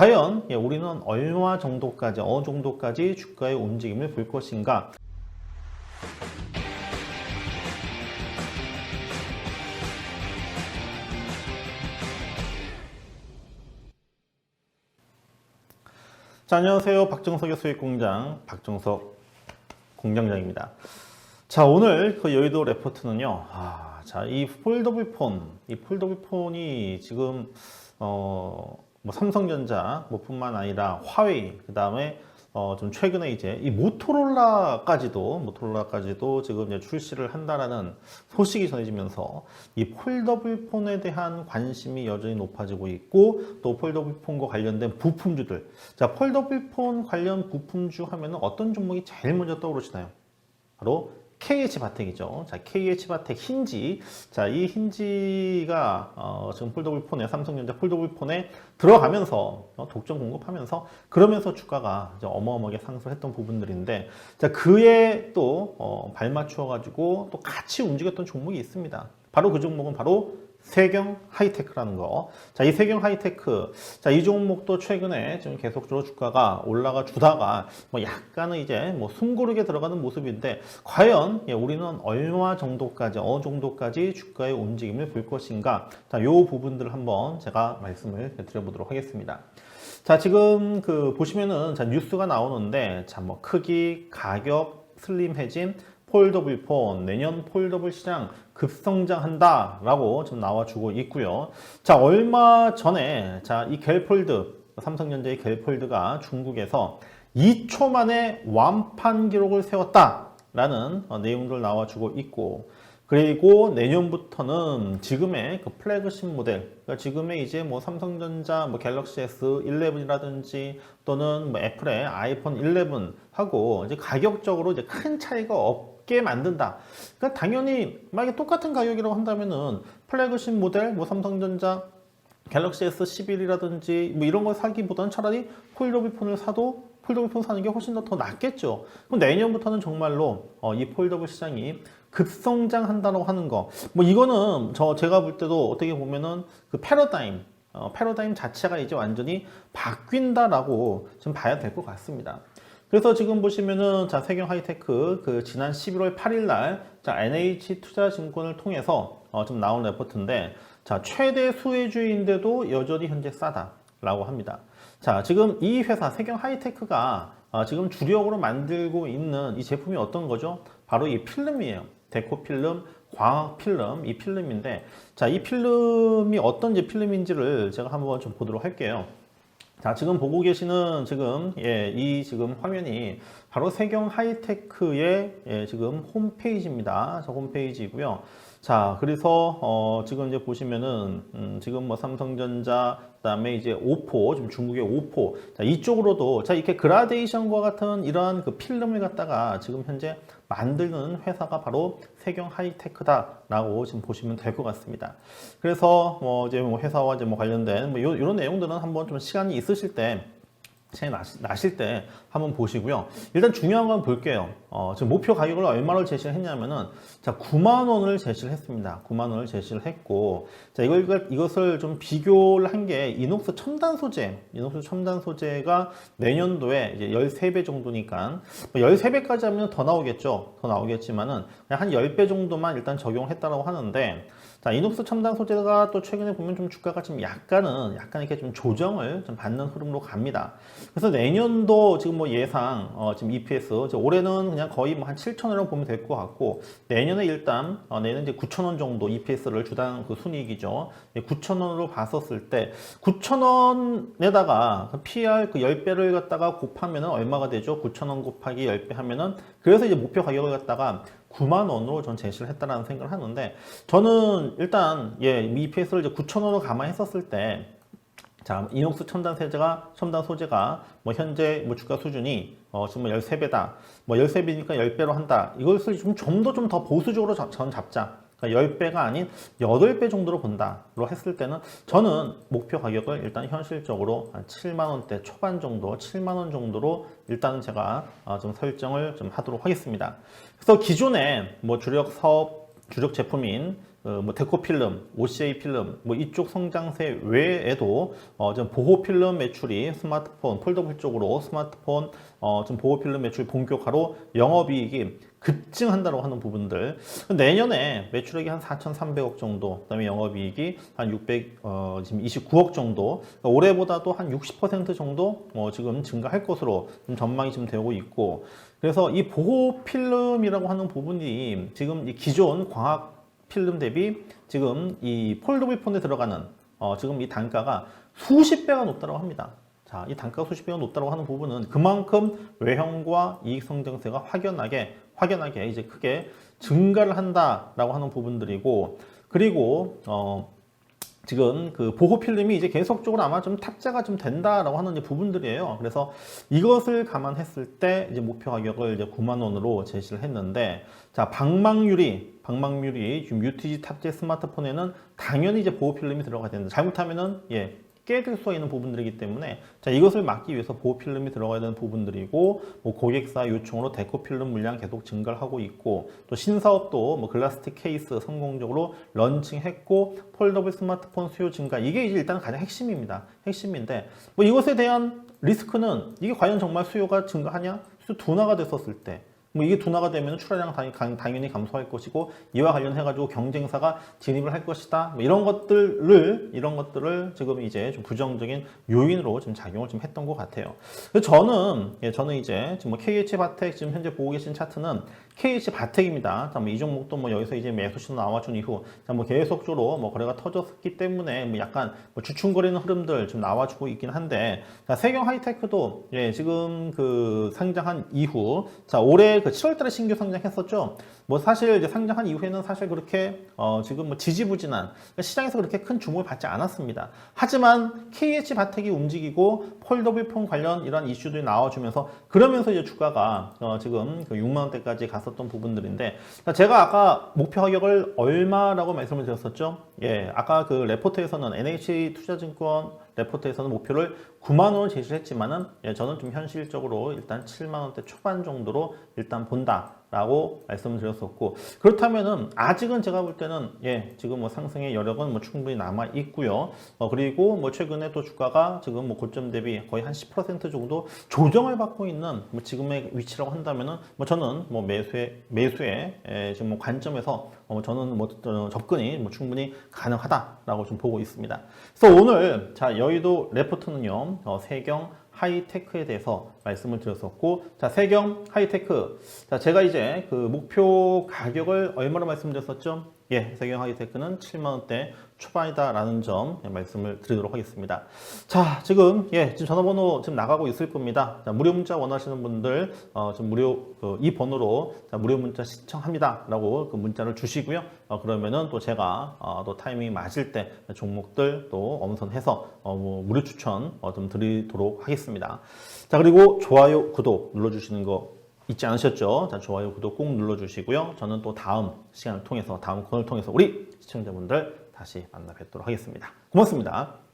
과연 예, 우리는 얼마 정도까지 어느 정도까지 주가의 움직임을 볼 것인가? 자, 안녕하세요. 박정석의 수익공장 박정석 공장장입니다. 자, 오늘 그 여의도 레포트는요. 아, 자, 이 폴더블 폰, 이 폴더블 폰이 지금 어, 뭐 삼성전자 뭐 뿐만 아니라 화웨이, 그 다음에 어, 좀 최근에 이제 이 모토로라까지도 모토로라까지도 지금 이제 출시를 한다라는 소식이 전해지면서 이 폴더블 폰에 대한 관심이 여전히 높아지고 있고 또 폴더블 폰과 관련된 부품주들 자 폴더블 폰 관련 부품주 하면은 어떤 종목이 제일 먼저 떠오르시나요? 바로 KH 바텍이죠. 자, KH 바텍 힌지. 자, 이 힌지가 어, 지금 폴더블 폰에 삼성전자 폴더블 폰에 들어가면서 어, 독점 공급하면서 그러면서 주가가 어마어마하게 상승했던 부분들인데 자, 그에 또 어, 발맞추어 가지고 또 같이 움직였던 종목이 있습니다. 바로 그 종목은 바로 세경 하이테크라는 거. 자, 이 세경 하이테크. 자, 이 종목도 최근에 지금 계속적으로 주가가 올라가 주다가 뭐 약간은 이제 뭐 숨고르게 들어가는 모습인데 과연 예, 우리는 얼마 정도까지 어느 정도까지 주가의 움직임을 볼 것인가? 자, 요 부분들을 한번 제가 말씀을 드려보도록 하겠습니다. 자, 지금 그 보시면은 자, 뉴스가 나오는데 자, 뭐 크기, 가격, 슬림 해진 폴더블 폰, 내년 폴더블 시장 급성장한다라고 지금 나와주고 있고요. 자, 얼마 전에 자, 이 갤폴드, 삼성전자의 갤폴드가 중국에서 2초 만에 완판 기록을 세웠다라는 어, 내용들 나와주고 있고, 그리고 내년부터는 지금의 그 플래그십 모델, 그러니까 지금의 이제 뭐 삼성전자 뭐 갤럭시 S11이라든지 또는 뭐 애플의 아이폰 11 하고 이제 가격적으로 이제 큰 차이가 없 게 만든다. 그러니까 당연히 만약에 똑같은 가격이라고 한다면은 플래그십 모델 뭐 삼성전자 갤럭시 S11이라든지 뭐 이런 걸 사기보다는 차라리 폴더블 폰을 사도 폴더블 폰 사는 게 훨씬 더, 더 낫겠죠. 그럼 내년부터는 정말로 어, 이 폴더블 시장이 급성장한다고 하는 거. 뭐 이거는 저 제가 볼 때도 어떻게 보면은 그 패러다임, 어, 패러다임 자체가 이제 완전히 바뀐다라고 좀 봐야 될 것 같습니다. 그래서 지금 보시면은 자 세경 하이테크 그 지난 11월 8일 날자 NH 투자증권을 통해서 어, 좀 나온 레포트인데 자 최대 수혜주인데도 여전히 현재 싸다라고 합니다. 자 지금 이 회사 세경 하이테크가 어, 지금 주력으로 만들고 있는 이 제품이 어떤 거죠? 바로 이 필름이에요. 데코 필름, 광학 필름, 이 필름인데, 자, 이 필름이 어떤 제 필름인지를 제가 한번 좀 보도록 할게요. 자, 지금 보고 계시는 지금, 예, 이 지금 화면이 바로 세경 하이테크의 예, 지금 홈페이지입니다. 저 홈페이지고요. 자, 그래서 어, 지금 이제 보시면은 음, 지금 뭐 삼성전자 그다음에 이제 오포, 지금 중국의 오포, 자 이쪽으로도 자 이렇게 그라데이션과 같은 이러한 그 필름을 갖다가 지금 현재 만드는 회사가 바로 세경 하이테크다라고 지금 보시면 될 것 같습니다. 그래서 뭐 이제 뭐 회사와 이제 뭐 관련된 뭐 요, 이런 내용들은 한번 좀 시간이 있으실 때 나시, 나실 때 한번 보시고요. 일단 중요한 건 볼게요. 어, 지금 목표 가격을 얼마를 제시를 했냐면은 자 9만 원을 제시를 했습니다. 9만 원을 제시를 했고 자 이걸 이것을 좀 비교를 한 게 이녹스 첨단 소재, 이녹스 첨단 소재가 내년도에 이제 13배 정도니까 뭐 13배까지 하면 더 나오겠죠. 더 나오겠지만은 그냥 한 10배 정도만 일단 적용했다라고 하는데 자, 이녹스 첨단 소재가 또 최근에 보면 좀 주가가 좀 약간은 약간 이렇게 좀 조정을 좀 받는 흐름으로 갑니다. 그래서 내년도 지금 뭐 예상 어, 지금 EPS 올해는 그냥 거의 뭐 한 7천 원이라고 보면 될 것 같고 내년에 일단 어, 내년 이제 9천 원 정도 EPS를 주당 그 순이익이죠. 9천 원으로 봤었을 때 9천 원에다가 PR 그 10배를 갖다가 곱하면은 얼마가 되죠? 9천 원 곱하기 10배 하면은 그래서 이제 목표 가격을 갖다가 9만 원으로 전 제시를 했다라는 생각을 하는데 저는 일단 예 EPS를 이제 9천 원으로 감안했었을 때 자, 이녹스 첨단 소재가 첨단 소재가 뭐 현재 뭐 주가 수준이 어 지금 뭐 13배다. 뭐 13배니까 10배로 한다. 이것을 좀좀더좀더 보수적으로 저, 전 잡자. 그러니까 10배가 아닌 8배 정도로 본다로 했을 때는 저는 목표 가격을 일단 현실적으로 한 7만 원대 초반 정도, 7만 원 정도로 일단은 제가 어, 좀 설정을 좀 하도록 하겠습니다. 그래서 기존에 뭐 주력 사업, 주력 제품인 어, 뭐 데코 필름, OCA 필름, 뭐 이쪽 성장세 외에도 어, 좀 보호 필름 매출이 스마트폰, 폴더블 쪽으로 스마트폰 어, 좀 보호 필름 매출 본격화로 영업이익이 급증한다고 하는 부분들. 내년에 매출액이 한 4,300억 정도, 그다음에 영업이익이 한 600, 어, 지금 29억 정도, 그러니까 올해보다도 한 60% 정도 어, 지금 증가할 것으로 좀 전망이 지금 되고 있고, 그래서 이 보호 필름이라고 하는 부분이 지금 이 기존 광학 필름 대비 지금 이 폴더블 폰에 들어가는 어, 지금 이 단가가 수십 배가 높다고 합니다. 자, 이 단가가 수십 배가 높다고 하는 부분은 그만큼 외형과 이익 성장세가 확연하게 확연하게 이제 크게 증가를 한다라고 하는 부분들이고 그리고 어 지금 그 보호 필름이 이제 계속적으로 아마 좀 탑재가 좀 된다라고 하는 부분들이에요. 그래서 이것을 감안했을 때 이제 목표 가격을 이제 9만 원으로 제시를 했는데 자 방망유리 방망유리 지금 UTG 탑재 스마트폰에는 당연히 이제 보호 필름이 들어가야 된다. 잘못하면은 예 깨질 수가 있는 부분들이기 때문에 자 이것을 막기 위해서 보호 필름이 들어가야 되는 부분들이고 뭐 고객사 요청으로 데코 필름 물량 계속 증가를 하고 있고 또 신사업도 뭐 글라스틱 케이스 성공적으로 런칭했고 폴더블 스마트폰 수요 증가. 이게 이제 일단 가장 핵심입니다. 핵심인데 뭐 이것에 대한 리스크는 이게 과연 정말 수요가 증가하냐? 수요 둔화가 됐었을 때 뭐 이게 둔화가 되면 출하량 당연히, 감소할 것이고 이와 관련해 가지고 경쟁사가 진입을 할 것이다. 뭐 이런 것들을 이런 것들을 지금 이제 좀 부정적인 요인으로 좀 작용을 좀 했던 것 같아요. 저는 예, 저는 이제 지금 뭐 KH 바텍 지금 현재 보고 계신 차트는 KH 바텍입니다. 자, 뭐 이 종목도 뭐 여기서 이제 매수신 나와준 이후 자, 뭐 계속적으로 뭐 거래가 터졌기 때문에 뭐 약간 뭐 주춤거리는 흐름들 좀 나와주고 있긴 한데 자, 세경 하이테크도 예, 지금 그 상장한 이후 자, 올해 그 7월달에 신규 상장했었죠. 뭐 사실 이제 상장한 이후에는 사실 그렇게 어, 지금 뭐 지지부진한 그러니까 시장에서 그렇게 큰 주목을 받지 않았습니다. 하지만 KH 바텍이 움직이고 폴더블 폰 관련 이런 이슈들이 나와주면서 그러면서 이제 주가가 어, 지금 그 6만 원대까지 갔었던 부분들인데 자, 제가 아까 목표 가격을 얼마라고 말씀을 드렸었죠? 예, 아까 그 레포트에서는 NH 투자증권 레포트에서는 목표를 9만 원을 제시를 했지만은 예, 저는 좀 현실적으로 일단 7만 원대 초반 정도로 일단 본다 라고 말씀을 드렸었고 그렇다면은 아직은 제가 볼 때는 예 지금 뭐 상승의 여력은 뭐 충분히 남아 있고요. 어, 그리고 뭐 최근에 또 주가가 지금 뭐 고점 대비 거의 한 10% 정도 조정을 받고 있는 뭐 지금의 위치라고 한다면은 뭐 저는 뭐 매수의 매수의 예, 지금 뭐 관점에서 어, 저는 뭐 어, 접근이 뭐 충분히 가능하다라고 좀 보고 있습니다. 그래서 오늘 자 여의도 레포트는요 어, 세경 하이테크에 대해서 말씀을 드렸었고 자 세경 하이테크 자 제가 이제 그 목표 가격을 얼마로 말씀드렸었죠? 예, 세경 하이테크는 7만 원대 초반이다라는 점 예, 말씀을 드리도록 하겠습니다. 자, 지금 예, 지금 전화번호 지금 나가고 있을 겁니다. 자, 무료 문자 원하시는 분들 어, 지금 무료 그, 이 번호로 자, 무료 문자 신청합니다라고 그 문자를 주시고요. 어, 그러면은 또 제가 어, 또 타이밍이 맞을 때 종목들 또 엄선해서 어, 뭐 무료 추천 어, 좀 드리도록 하겠습니다. 자, 그리고 좋아요, 구독 눌러주시는 거 잊지 않으셨죠? 자, 좋아요, 구독 꼭 눌러주시고요. 저는 또 다음 시간을 통해서, 다음 코너를 통해서 우리 시청자분들 다시 만나 뵙도록 하겠습니다. 고맙습니다.